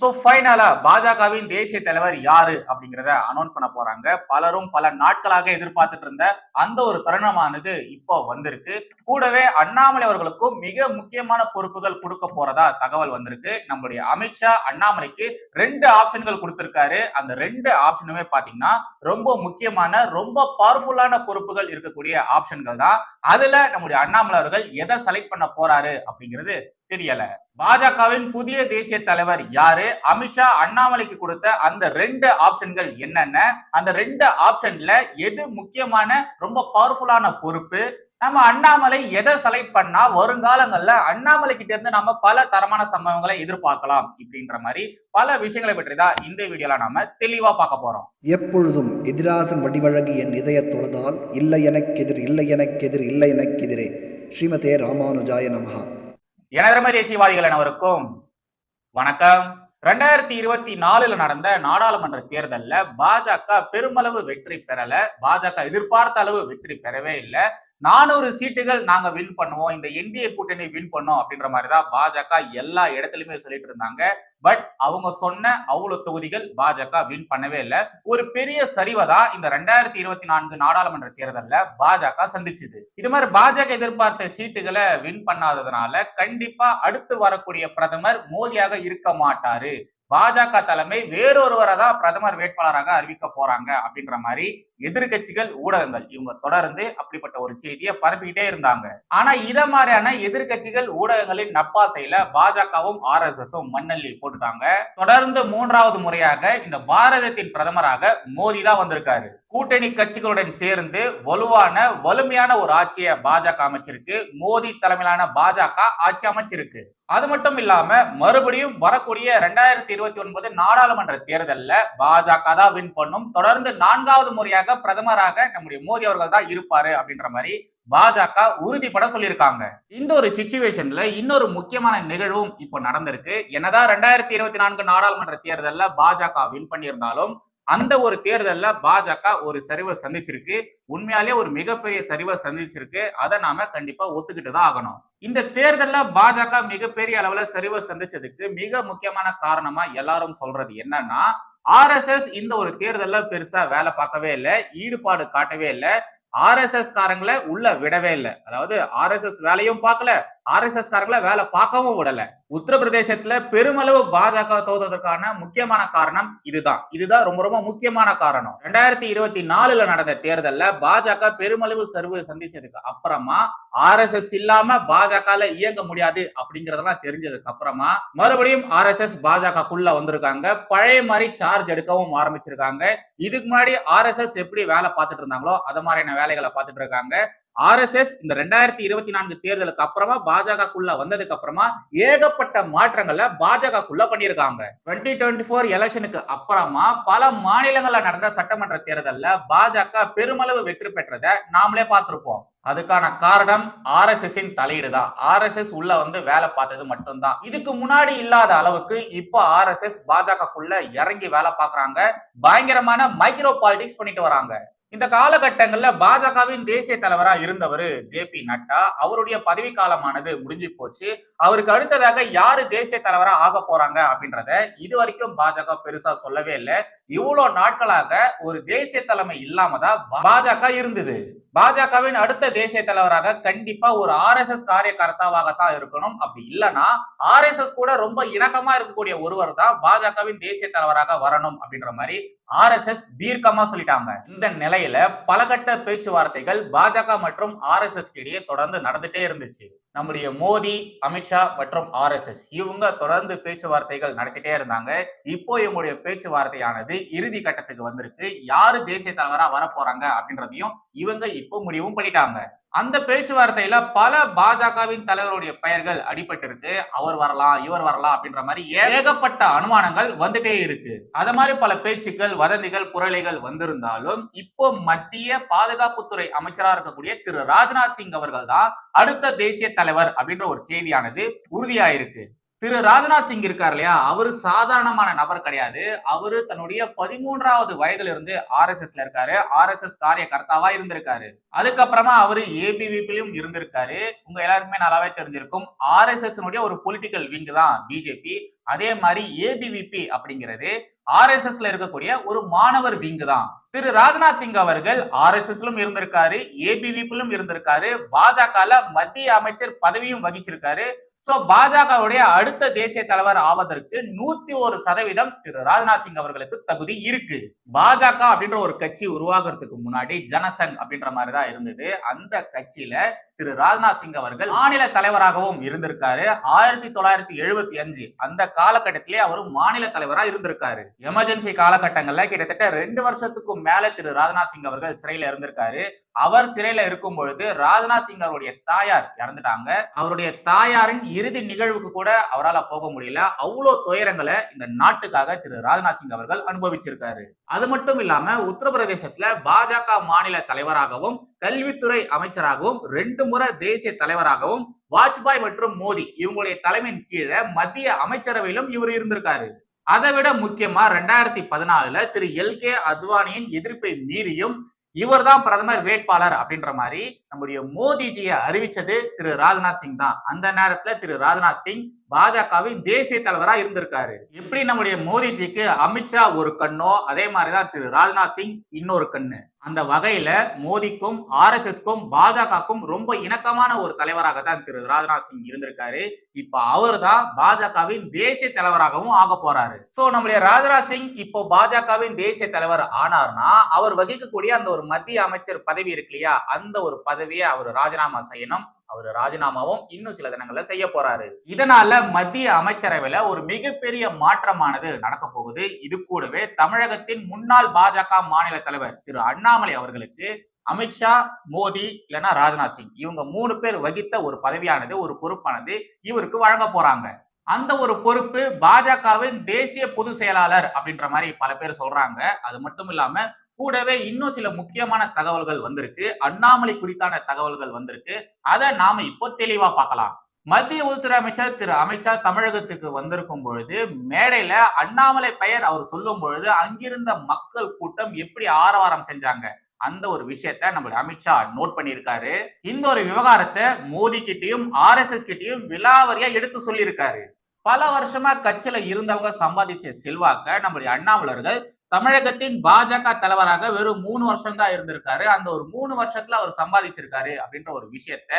So ஃபைனலா பாஜகவின் தேசிய தலைவர் யாரு அப்படிங்கறத அனௌன்ஸ் பண்ண போறாங்க. பலரும் பல நாட்களாக எதிர்பார்த்துட்டு இருந்த அந்த ஒரு தருணமானது இப்போ வந்திருக்கு. கூடவே அண்ணாமலை அவர்களுக்கும் மிக முக்கியமான பொறுப்புகள் கொடுக்க போறதா தகவல் வந்திருக்கு. நம்முடைய அமித்ஷா அண்ணாமலைக்கு ரெண்டு ஆப்ஷன்கள் கொடுத்திருக்காரு. அந்த ரெண்டு ஆப்ஷனுமே பாத்தீங்கன்னா ரொம்ப முக்கியமான ரொம்ப பவர்ஃபுல்லான பொறுப்புகள் இருக்கக்கூடிய ஆப்ஷன்கள் தான். அதுல நம்முடைய அண்ணாமலை அவர்கள் எதை செலக்ட் பண்ண போறாரு அப்படிங்கிறது தெரியல. பாஜகவின் புதிய தேசிய தலைவர் யாரு? அமித்ஷா அண்ணாமலைக்கு கொடுத்த அந்த ரெண்டு ஆப்ஷன்கள் என்னென்ன? அந்த ரெண்டு ஆப்ஷன்ல எது முக்கியமான ரொம்ப பவர்ஃபுல்லான பொறுப்பு? நம்ம அண்ணாமலை எதை செலக்ட் பண்ணா வருங்காலங்கள்ல அண்ணாமலை கிட்ட இருந்து நம்ம பல தரமான சம்பவங்களை எதிர்பார்க்கலாம் அப்படின்ற மாதிரி பல விஷயங்களை பற்றி தான் இந்த வீடியோல நாம தெளிவா பார்க்க போறோம். எப்பொழுதும் எதிராசன் வடிவழகு என் இதய தொழுதால் இல்லை எனக்கெதிர் இல்லை எனக்கெதிர் இல்லை எனக்கெதிரே ஸ்ரீமதே ராமானுஜாய நமகா இனதர்ம தேசியவாதிகள் அனைவருக்கும் வணக்கம். ரெண்டாயிரத்தி இருபத்தி நாலுல நடந்த நாடாளுமன்ற தேர்தல்ல பாஜக பெருமளவு வெற்றி பெறல. பாஜக எதிர்பார்த்த அளவு வெற்றி பெறவே இல்லை. நானூறு சீட்டுகள் நாங்க வின் பண்ணுவோம். இந்த என்டிஏ கூட்டணி வின் பண்ணோம் அப்படின்ற மாதிரி தான் பாஜக எல்லா இடத்துலயுமே சொல்லிட்டு இருந்தாங்க. பட் அவங்க சொன்ன அவ்வளவு தொகுதிகள் பாஜக வின் பண்ணவே இல்லை. ஒரு பெரிய சரிவை தான் இந்த ரெண்டாயிரத்தி இருபத்தி நான்கு நாடாளுமன்ற தேர்தலில் பாஜக சந்திச்சுது. இது மாதிரி பாஜக எதிர்பார்த்த சீட்டுகளை வின் பண்ணாததுனால கண்டிப்பா அடுத்து வரக்கூடிய பிரதமர் மோடியாக இருக்க மாட்டாரு. பாஜக தலைமை வேறொருவரை தான் பிரதமர் வேட்பாளராக அறிவிக்க போறாங்க அப்படின்ற மாதிரி எதிர்கட்சிகள் ஊடகங்கள் இவங்க தொடர்ந்து அப்படிப்பட்ட ஒரு செய்தியை பரப்பிக்கிட்டே இருந்தாங்க. ஆனா இத மாதிரியான எதிர்கட்சிகள் ஊடகங்களின் நப்பாசையில பாஜகவும் ஆர் எஸ் எஸும் மண்ணள்ளி போட்டுட்டாங்க. தொடர்ந்து மூன்றாவது முறையாக இந்த பாரதத்தின் பிரதமராக மோடி தான் வந்திருக்காரு. கூட்டணி கட்சிகளுடன் சேர்ந்து வலுவான வலிமையான ஒரு ஆட்சியை பாஜக அமைச்சிருக்கு. மோடி தலைமையிலான பாஜக ஆட்சி அமைச்சிருக்கு. அது மட்டும் இல்லாம மறுபடியும் வரக்கூடிய ரெண்டாயிரத்தி இருபத்தி ஒன்பது நாடாளுமன்ற தேர்தல்ல பாஜக தான் வின் பண்ணும். தொடர்ந்து நான்காவது முறையாக பிரதமராக நம்முடைய மோடி அவர்கள் தான் இருப்பாரு அப்படின்ற மாதிரி பாஜக உறுதிப்பட சொல்லியிருக்காங்க. இந்த ஒரு சுச்சுவேஷன்ல இன்னொரு முக்கியமான நிகழ்வும் இப்போ நடந்திருக்கு. என்னதான் ரெண்டாயிரத்தி இருபத்தி நான்கு நாடாளுமன்ற தேர்தலில் பாஜக வின் பண்ணியிருந்தாலும் அந்த ஒரு தேர்தல்ல பாஜக ஒரு சரிவை சந்திச்சிருக்கு. உண்மையாலே ஒரு மிகப்பெரிய சரிவை சந்திச்சிருக்கு. அதை நாம கண்டிப்பா ஒத்துக்கிட்டு தான் ஆகணும். இந்த தேர்தல்ல பாஜக மிகப்பெரிய அளவுல சரிவை சந்திச்சதுக்கு மிக முக்கியமான காரணமா எல்லாரும் சொல்றது என்னன்னா ஆர்எஸ்எஸ் இந்த ஒரு தேர்தல்ல பெருசா வேலை பார்க்கவே இல்லை ஈடுபாடு காட்டவே இல்லை. ஆர்எஸ்எஸ் காரங்களை உள்ள விடவே இல்லை. அதாவது ஆர்எஸ்எஸ் வேலையும் பார்க்கல ஆர்எஸ்எஸ் காரர்களை வேலை பார்க்கவும் விடல. உத்தரப்பிரதேசத்துல பெருமளவு பாஜக தோத்ததற்கான முக்கியமான காரணம் இதுதான். இதுதான் ரொம்ப ரொம்ப முக்கியமான காரணம். ரெண்டாயிரத்தி இருபத்தி நாலுல நடந்த தேர்தல்ல பாஜக பெருமளவு சர்வு சந்திச்சதுக்கு அப்புறமா ஆர்எஸ்எஸ் இல்லாம பாஜக இயங்க முடியாது அப்படிங்கறதெல்லாம் தெரிஞ்சதுக்கு அப்புறமா மறுபடியும் ஆர்எஸ்எஸ் பாஜகக்குள்ள வந்திருக்காங்க. பழைய மாதிரி சார்ஜ் எடுக்கவும் ஆரம்பிச்சிருக்காங்க. இதுக்கு முன்னாடி ஆர்எஸ்எஸ் எப்படி வேலை பார்த்துட்டு இருந்தாங்களோ அது மாதிரியான வேலைகளை பார்த்துட்டு இருக்காங்க. ஆர்எஸ்எஸ் இந்த ரெண்டாயிரத்தி இருபத்தி நான்கு தேர்தலுக்கு அப்புறமா பாஜகக்குள்ள வந்ததுக்கு அப்புறமா ஏகப்பட்ட மாற்றங்களை பாஜகக்குள்ள பண்ணியிருக்காங்க. டுவெண்ட்டி டுவெண்ட்டி ஃபோர் எலெக்ஷனுக்கு அப்புறமா பல மாநிலங்கள்ல நடந்த சட்டமன்ற தேர்தலில் பாஜக பெருமளவு வெற்றி பெற்றதை நாமளே பார்த்திருப்போம். அதுக்கான காரணம் ஆர்எஸ்எஸ்சின் தலையீடு தான் ஆர்எஸ்எஸ் உள்ள வந்து வேலை பார்த்தது மட்டும்தான். இதுக்கு முன்னாடி இல்லாத அளவுக்கு இப்போ ஆர்எஸ்எஸ் பாஜகக்குள்ள இறங்கி வேலை பார்க்குறாங்க. பயங்கரமான மைக்ரோ பாலிடிக்ஸ் பண்ணிட்டு வராங்க. இந்த காலகட்டங்கள்ல பாஜகவின் தேசிய தலைவரா இருந்தவர் ஜே பி நட்டா. அவருடைய பதவி காலமானது முடிஞ்சு போச்சு. அவருக்கு அடுத்ததாக யாரு தேசிய தலைவரா ஆக போறாங்க அப்படின்றத இது வரைக்கும் பாஜக பெருசா சொல்லவே இல்லை. இவ்வளவு நாட்களாக ஒரு தேசிய தலைமை இல்லாம தான் பாஜக இருந்தது. பாஜகவின் அடுத்த தேசிய தலைவராக கண்டிப்பா ஒரு ஆர் எஸ் எஸ் காரியகர்த்தாவாகத்தான் இருக்கணும். அப்படி இல்லைன்னா ஆர் எஸ் எஸ் கூட ரொம்ப இணக்கமா இருக்கக்கூடிய ஒருவர் தான் பாஜகவின் தேசிய தலைவராக வரணும் அப்படின்ற மாதிரி ஆர் எஸ் எஸ் தீர்க்கமா சொல்லிட்டாங்க. இந்த நிலையில பலகட்ட பேச்சுவார்த்தைகள் பாஜக மற்றும் ஆர் எஸ் எஸ் இடையே தொடர்ந்து நடந்துட்டே இருந்துச்சு. நம்முடைய மோடி அமித்ஷா மற்றும் ஆர் எஸ் எஸ். இவங்க தொடர்ந்து பேச்சுவார்த்தைகள் நடத்திட்டே இருந்தாங்க. இப்போ இவங்களுடைய பேச்சுவார்த்தையானது இறுதி கட்டத்துக்கு வந்திருக்கு. யாரு தேசிய தலைவரா வரப்போறாங்க அப்படின்றதையும் இவங்க இப்போ முடிவும் பண்ணிட்டாங்க. அந்த பேச்சுவார்த்தையில பல பாஜகவின் தலைவருடைய பெயர்கள் அடிபட்டு இருக்கு அவர் வரலாம் இவர் வரலாம் அப்படின்ற மாதிரி ஏகப்பட்ட அனுமானங்கள் வந்துட்டே இருக்கு. அத மாதிரி பல பேச்சுக்கள் வதந்திகள் குரலைகள் வந்திருந்தாலும் இப்போ மத்திய பாதுகாப்புத்துறை அமைச்சரா இருக்கக்கூடிய திரு. ராஜ்நாத் சிங் அவர்கள் தான் அடுத்த தேசிய தலைவர் அப்படின்ற ஒரு செய்தியானது உறுதியாயிருக்கு. திரு ராஜ்நாத் சிங் இருக்கார் இல்லையா? அவரு சாதாரணமான நபர் கிடையாது. அவரு தன்னுடைய பதிமூன்றாவது வயதுல இருந்து ஆர் எஸ் எஸ்ல இருக்காரு. ஆர் எஸ் எஸ் காரியகர்த்தாவா இருந்திருக்காரு. அதுக்கப்புறமா அவரு ஏபிவிபிலையும் இருந்திருக்காரு. உங்க எல்லாருக்குமே நல்லாவே தெரிஞ்சிருக்கும். ஆர் எஸ் எஸ் ஒரு பொலிட்டிக்கல் விங் தான் பிஜேபி அதே மாதிரி ஏபிவிபி அப்படிங்கிறது ஆர்எஸ்எஸ்ல இருக்கக்கூடிய ஒரு மாணவர் விங்கு தான். திரு ராஜ்நாத் சிங் அவர்கள் ஆர்எஸ்எஸ்லும் இருந்திருக்காரு. ஏபிவிபிலும் இருந்திருக்காரு. பாஜக மத்திய அமைச்சர் பதவியும் வகிச்சிருக்காரு. சோ பாஜகவுடைய அடுத்த தேசிய தலைவர் ஆவதற்கு நூத்தி ஒரு சதவீதம் திரு ராஜ்நாத் சிங் அவர்களுக்கு தகுதி இருக்கு. பாஜக அப்படின்ற ஒரு கட்சி உருவாகிறதுக்கு முன்னாடி ஜனசங் அப்படின்ற மாதிரி தான் இருந்தது. அந்த கட்சியில திரு ராஜ்நாத் சிங் அவர்கள் மாநில தலைவராகவும் இருந்திருக்காரு. ஆயிரத்தி தொள்ளாயிரத்தி எழுபத்தி அஞ்சு அந்த காலகட்டத்திலே அவர் மாநில தலைவரா இருந்திருக்காரு. எமர்ஜென்சி காலகட்டங்கள்ல கிட்டத்தட்ட ரெண்டு வருஷத்துக்கும் மேல திரு ராஜ்நாத் சிங் அவர்கள் சிறையில இருந்திருக்காரு. அவர் சிறையில இருக்கும் பொழுது ராஜ்நாத் சிங் அவருடைய தாயார் இறந்துட்டாங்க. அவருடைய தாயாரின் இறுதி நிகழ்வுக்கு கூட அவரால் போக முடியல. அவ்வளோ துயரங்களை இந்த நாட்டுக்காக திரு ராஜ்நாத் சிங் அவர்கள் அனுபவிச்சிருக்காரு. அது மட்டும் இல்லாம உத்தரப்பிரதேசத்துல பாஜக மாநில தலைவராகவும் கல்வித்துறை அமைச்சராகவும் ரெண்டு முறை தேசிய தலைவராகவும் வாஜ்பாய் மற்றும் மோடி இவங்களுடைய தலைமையின் கீழே மத்திய அமைச்சரவையிலும் இவர் இருந்திருக்காரு. அதை விட முக்கியமா ரெண்டாயிரத்தி பதினாலுல திரு எல் கே அத்வானியின் எதிர்ப்பை மீறியும் இவர்தான் பிரதமர் வேட்பாளர் அப்படின்ற மாதிரி நம்முடைய மோடிஜியை அறிவிச்சது திரு ராஜ்நாத் சிங் தான். அந்த நேரத்துல திரு ராஜ்நாத் சிங் பாஜகவின் தேசிய தலைவராக இருந்திருக்காரு. எப்படி நம்முடைய மோடிஜிக்கு அமித்ஷா ஒரு கண்ணோ அதே மாதிரிதான் திரு ராஜ்நாத் சிங் இன்னொரு கண்ணு. அந்த வகையில மோடிக்கும் ஆர் எஸ் எஸ்க்கும் பாஜகக்கும் ரொம்ப இணக்கமான ஒரு தலைவராக தான் திரு ராஜ்நாத் சிங் இருந்திருக்காரு. இப்ப அவர் தான் பாஜகவின் தேசிய தலைவராகவும் ஆக போறாரு. சோ நம்முடைய ராஜ்நாத் சிங் இப்போ பாஜகவின் தேசிய தலைவர் ஆனார்னா அவர் வகிக்கக்கூடிய அந்த ஒரு மத்திய அமைச்சர் பதவி இருக்கு இல்லையா? அந்த ஒரு பதவியை அவர் ராஜினாமா செய்யணும். அவர் ராஜினாமாவும் இன்னும் சில தினங்கள்ல செய்ய போறாரு. இதனால மத்திய அமைச்சரவையில ஒரு மிகப்பெரிய மாற்றமானது நடக்க போகுது. இது கூடவே தமிழகத்தின் முன்னாள் பாஜக மாநில தலைவர் திரு அண்ணாமலை அவர்களுக்கு அமித்ஷா மோடி இல்லைன்னா ராஜ்நாத் சிங் இவங்க மூணு பேர் வகித்த ஒரு பதவியானது ஒரு பொறுப்பானது இவருக்கு வழங்க போறாங்க. அந்த ஒரு பொறுப்பு பாஜகவின் தேசிய பொதுச் செயலாளர் அப்படின்ற மாதிரி பல பேர் சொல்றாங்க. அது மட்டும் இல்லாம கூடவே இன்னும் சில முக்கியமான தகவல்கள் வந்திருக்கு. அண்ணாமலை குறித்தான தகவல்கள் வந்திருக்கு. அதை நாம இப்போ தெளிவா பார்க்கலாம். மத்திய உள்துறை அமைச்சர் திரு அமித்ஷா தமிழகத்துக்கு வந்திருக்கும் பொழுது மேடையில அண்ணாமலை பெயர் அவர் சொல்லும் பொழுது அங்கிருந்த மக்கள் கூட்டம் எப்படி ஆரவாரம் செஞ்சாங்க? அந்த ஒரு விஷயத்த நம்மளுடைய அமித்ஷா நோட் பண்ணியிருக்காரு. இந்த ஒரு விவகாரத்தை மோடி கிட்டையும் ஆர் எஸ் எஸ் கிட்டையும் விலாவரியா எடுத்து சொல்லியிருக்காரு. பல வருஷமா கட்சியில இருந்தவங்க சம்பாதிச்ச செல்வாக்க நம்மளுடைய அண்ணாமலர்கள் தமிழகத்தின் பாஜக தலைவராக வெறும் மூணு வருஷம் தான் இருந்திருக்காரு. அந்த ஒரு மூணு வருஷத்துல அவர் சம்பாதிச்சிருக்காரு அப்படின்ற ஒரு விஷயத்த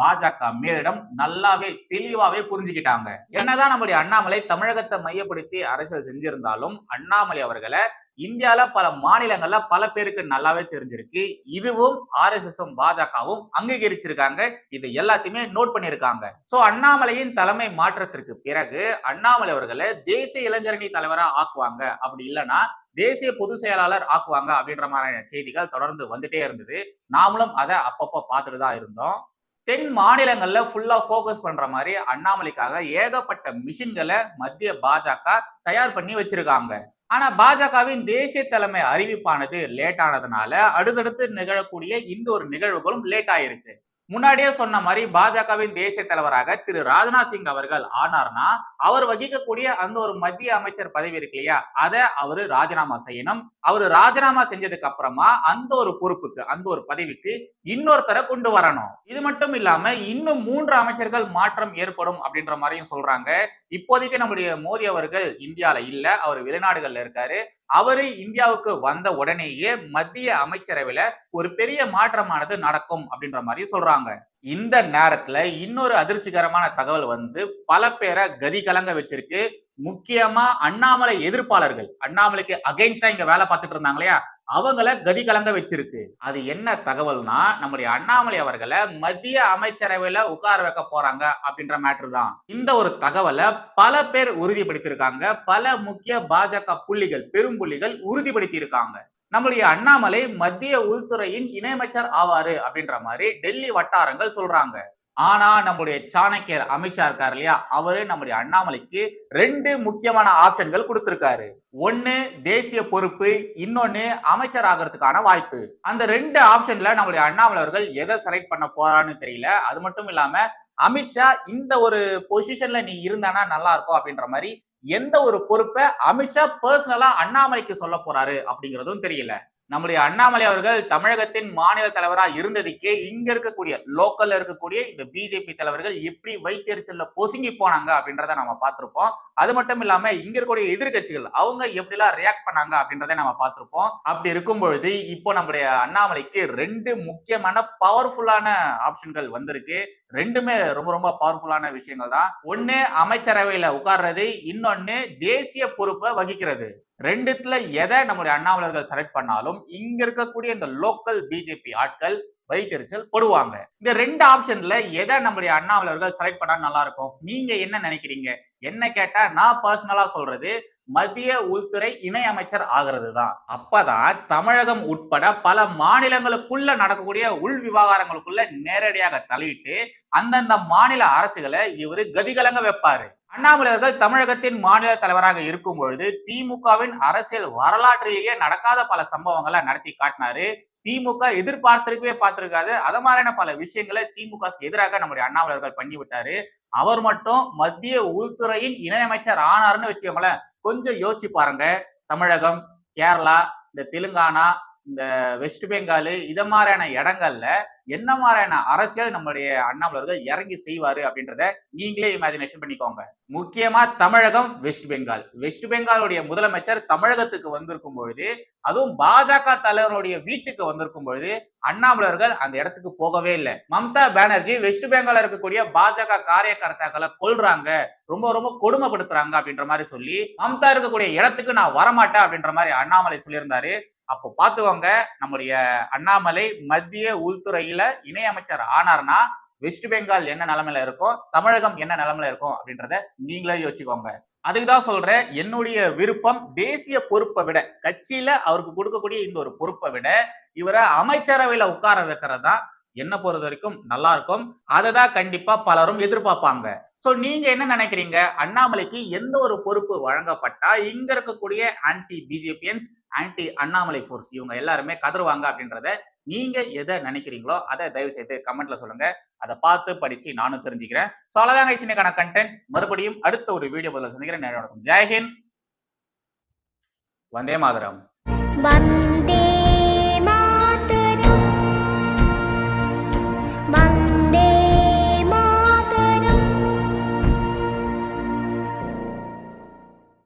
பாஜக மேலிடம் நல்லாவே தெளிவாவே புரிஞ்சுக்கிட்டாங்க. என்னதான் நம்முடைய அண்ணாமலை தமிழகத்தை மையப்படுத்தி அரசியல் செஞ்சிருந்தாலும் அண்ணாமலை அவர்களை இந்தியால பல மாநிலங்கள்ல பல பேருக்கு நல்லாவே தெரிஞ்சிருக்கு. இதுவும் ஆர் எஸ் எஸும் பாஜகவும் அங்கீகரிச்சிருக்காங்க. இது எல்லாத்தையுமே நோட் பண்ணியிருக்காங்க சோ அண்ணாமலையின் தலைமை மாற்றத்திற்கு பிறகு அண்ணாமலை அவர்களை தேசிய இளைஞரணி தலைவரா ஆக்குவாங்க. அப்படி இல்லைன்னா தேசிய பொதுச் செயலாளர் ஆக்குவாங்க அப்படின்ற மாதிரியான செய்திகள் தொடர்ந்து வந்துட்டே இருந்தது. நாமளும் அதை அப்பப்போ பார்த்துட்டு தான் இருந்தோம். தென் மாநிலங்கள்ல ஃபுல்லா ஃபோக்கஸ் பண்ற மாதிரி அண்ணாமலைக்காக ஏகப்பட்ட மிஷின்களை மத்திய பாஜக தயார் பண்ணி வச்சிருக்காங்க. ஆனா பாஜகவின் தேசிய தலைமை அறிவிப்பானது லேட் ஆனதுனால அடுத்தடுத்து நிகழக்கூடிய இந்த ஒரு நிகழ்வுகளும் லேட் ஆயிருக்கு. முன்னாடியே சொன்ன மாதிரி பாஜகவின் தேசிய தலைவராக திரு ராஜ்நாத் சிங் அவர்கள் ஆனார்னா அவர் வகிக்கக்கூடிய அந்த ஒரு மத்திய அமைச்சர் பதவி இருக்கு இல்லையா? அதை அவரு ராஜினாமா செய்யணும். அவரு ராஜினாமா செஞ்சதுக்கு அப்புறமா அந்த ஒரு பொறுப்புக்கு அந்த ஒரு பதவிக்கு இன்னொருத்தரை கொண்டு வரணும். இது மட்டும் இல்லாம இன்னும் மூன்று அமைச்சர்கள் மாற்றம் ஏற்படும் அப்படின்ற மாதிரியும் சொல்றாங்க. இப்போதைக்கு நம்முடைய மோடி அவர்கள் இந்தியால இல்ல அவர் வெளிநாடுகள்ல இருக்காரு. அவரு இந்தியாவுக்கு வந்த உடனேயே மத்திய அமைச்சரவையில ஒரு பெரிய மாற்றமானது நடக்கும் அப்படின்ற மாதிரி சொல்றாங்க. இந்த நேரத்துல இன்னொரு அதிர்ச்சிகரமான தகவல் வந்து பல பேரை கதி கலங்க வச்சிருக்கு. முக்கியமா அண்ணாமலை எதிர்ப்பாளர்கள். அண்ணாமலைக்கு அகைன்ஸ்டா இங்க வேலை பார்த்துட்டு இருந்தாங்க இல்லையா? அவங்கள கதி கலங்க வச்சிருக்கு. அது என்ன தகவல்னா நம்முடைய அண்ணாமலை அவர்களை மத்திய அமைச்சரவையில உட்கார வைக்க போறாங்க அப்படின்ற மேட்ரு தான். இந்த ஒரு தகவலை பல பேர் உறுதிப்படுத்தியிருக்காங்க. பல முக்கிய பாஜக புள்ளிகள் பெரும் புள்ளிகள் உறுதிப்படுத்தி இருக்காங்க நம்மளுடைய அண்ணாமலை மத்திய உள்துறையின் இணையமைச்சர் ஆவாரு அப்படின்ற மாதிரி டெல்லி வட்டாரங்கள் சொல்றாங்க. ஆனா நம்முடைய சாணக்கியர் அமித்ஷா இருக்காரு இல்லையா? அவரு நம்முடைய அண்ணாமலைக்கு ரெண்டு முக்கியமான ஆப்ஷன்கள் கொடுத்திருக்காரு. ஒன்னு தேசிய பொறுப்பு இன்னொன்னு அமைச்சர் ஆகிறதுக்கான வாய்ப்பு. அந்த ரெண்டு ஆப்ஷன்ல நம்முடைய அண்ணாமலை அவர்கள் எதை செலக்ட் பண்ண போறான்னு தெரியல. அது மட்டும் இல்லாம அமித்ஷா இந்த ஒரு பொசிஷன்ல நீ இருந்தானா நல்லா இருக்கும் அப்படின்ற மாதிரி எந்த ஒரு பொறுப்பை அமித்ஷா பர்சனலா அண்ணாமலைக்கு சொல்ல போறாரு அப்படிங்கிறதும் தெரியல. நம்முடைய அண்ணாமலை அவர்கள் தமிழகத்தின் மாநில தலைவராக இருந்ததுக்கே இங்க இருக்கக்கூடிய லோக்கல்ல இருக்கக்கூடிய இந்த பிஜேபி தலைவர்கள் எப்படி வைத்தறிச்சல்ல பொசுங்கி போனாங்க அப்படின்றத நம்ம பார்த்திருப்போம். அது மட்டும் இல்லாம இங்க இருக்கக்கூடிய எதிர்கட்சிகள் அவங்க எப்படிலாம் ரியாக்ட் பண்ணாங்க அப்படின்றத நம்ம பார்த்திருப்போம். அப்படி இருக்கும் பொழுது இப்போ நம்முடைய அண்ணாமலைக்கு ரெண்டு முக்கியமான பவர்ஃபுல்லான ஆப்ஷன்கள் வந்திருக்கு. ரெண்டுமே ரொம்ப ரொம்ப பவர்ஃபுல்லான விஷயங்கள் தான் ஒன்னு அமைச்சரவையில உட்கார்றது இன்னொன்னு தேசிய பொறுப்பை வகிக்கிறது. ரெண்டுத்துல எதை நம்முடைய அண்ணாமலர்கள் செலக்ட் பண்ணாலும் இங்க இருக்கக்கூடிய இந்த லோக்கல் பிஜேபி ஆட்கள் வைத்தறிச்சல் போடுவாங்க. இந்த ரெண்டு ஆப்ஷன்ல எதை நம்முடைய அண்ணாமலர்கள் செலக்ட் பண்ணா நல்லா இருக்கும்? நீங்க என்ன நினைக்கிறீங்க? என்ன கேட்டா நான் பர்சனலா சொல்றது மத்திய உள்துறை இணை அமைச்சர் ஆகிறது தான் அப்பதான் தமிழகம் உட்பட பல மாநிலங்களுக்குள்ள நடக்கக்கூடிய உள் விவகாரங்களுக்குள்ள நேரடியாக தலையிட்டு அந்தந்த மாநில அரசுகளை இவர் கதிகலங்க வைப்பாரு. அண்ணாமலையர்கள் தமிழகத்தின் மாநில தலைவராக இருக்கும் பொழுது திமுகவின் அரசியல் வரலாற்றிலேயே நடக்காத பல சம்பவங்களை நடத்தி காட்டினாரு. திமுக எதிர்பார்த்திருக்கவே பார்த்திருக்காது. அது மாதிரியான பல விஷயங்களை திமுக எதிராக நம்முடைய அண்ணாமலையர்கள் பண்ணி விட்டாரு அவர் மட்டும் மத்திய உள்துறையின் இணையமைச்சர் ஆனார்னு வச்சுக்கோங்களேன். கொஞ்சம் யோசிச்சு பாருங்க. தமிழகம் கேரளா இந்த தெலுங்கானா இந்த வெஸ்ட் பெங்கால் இதை மாதிரியான இடங்கள்ல என்ன மாதிரியான அரசியல் நம்மளுடைய அண்ணாமலர்கள் இறங்கி செய்வாரு அப்படின்றத நீங்களே இமேஜினேஷன் பண்ணிக்கோங்க. முக்கியமா தமிழகம் வெஸ்ட் பெங்கால் வெஸ்ட் பெங்காலுடைய முதலமைச்சர் தமிழகத்துக்கு வந்திருக்கும் பொழுது அதுவும் பாஜக தலைவருடைய வீட்டுக்கு வந்திருக்கும் பொழுது அண்ணாமலர்கள் அந்த இடத்துக்கு போகவே இல்லை. மம்தா பானர்ஜி வெஸ்ட் பெங்கால இருக்கக்கூடிய பாஜக காரியகர்த்தாக்களை கொள்றாங்க ரொம்ப ரொம்ப கொடுமைப்படுத்துறாங்க அப்படின்ற மாதிரி சொல்லி மம்தா இருக்கக்கூடிய இடத்துக்கு நான் வரமாட்டேன் அப்படின்ற மாதிரி அண்ணாமலை சொல்லியிருந்தாரு. அப்போ பார்த்துக்கோங்க நம்முடைய அண்ணாமலை மத்திய உள்துறையில இணையமைச்சர் ஆனார்னா வெஸ்ட் பெங்கால் என்ன நிலைமையில இருக்கும் தமிழகம் என்ன நிலைமையில இருக்கும் அப்படின்றத நீங்களே யோசிச்சுக்கோங்க. அதுக்கு தான் சொல்றேன் என்னுடைய விருப்பம் தேசிய பொறுப்பை விட கட்சியில அவருக்கு கொடுக்கக்கூடிய இந்த ஒரு பொறுப்பை விட இவரை அமைச்சரவையில உட்கார வைக்கிறது தான் என்ன பொறுத்த வரைக்கும் நல்லா இருக்கும். அதை தான் கண்டிப்பா பலரும் எதிர்பார்ப்பாங்க. சோ நீங்க என்ன நினைக்கிறீங்க? அண்ணாமலைக்கு எந்த ஒரு பொறுப்பு வழங்கப்பட்டா இங்க இருக்கக்கூடிய anti BJPians anti Annamalai force இவங்க எல்லாருமே கதறுவாங்க அப்படின்றத நீங்க எதை நினைக்கிறீங்களோ அதை தயவு செய்து கமெண்ட்ல சொல்லுங்க. அதை பார்த்து படிச்சு நானும் தெரிஞ்சுக்கிறேன். ஸோ அவ்வளோதாங்க இன்னைக்கான கண்டென்ட் மறுபடியும் அடுத்த ஒரு வீடியோ பதில் சந்திக்கிறேன். ஜெயஹிந்த் வந்தே மாதரம். வந்தே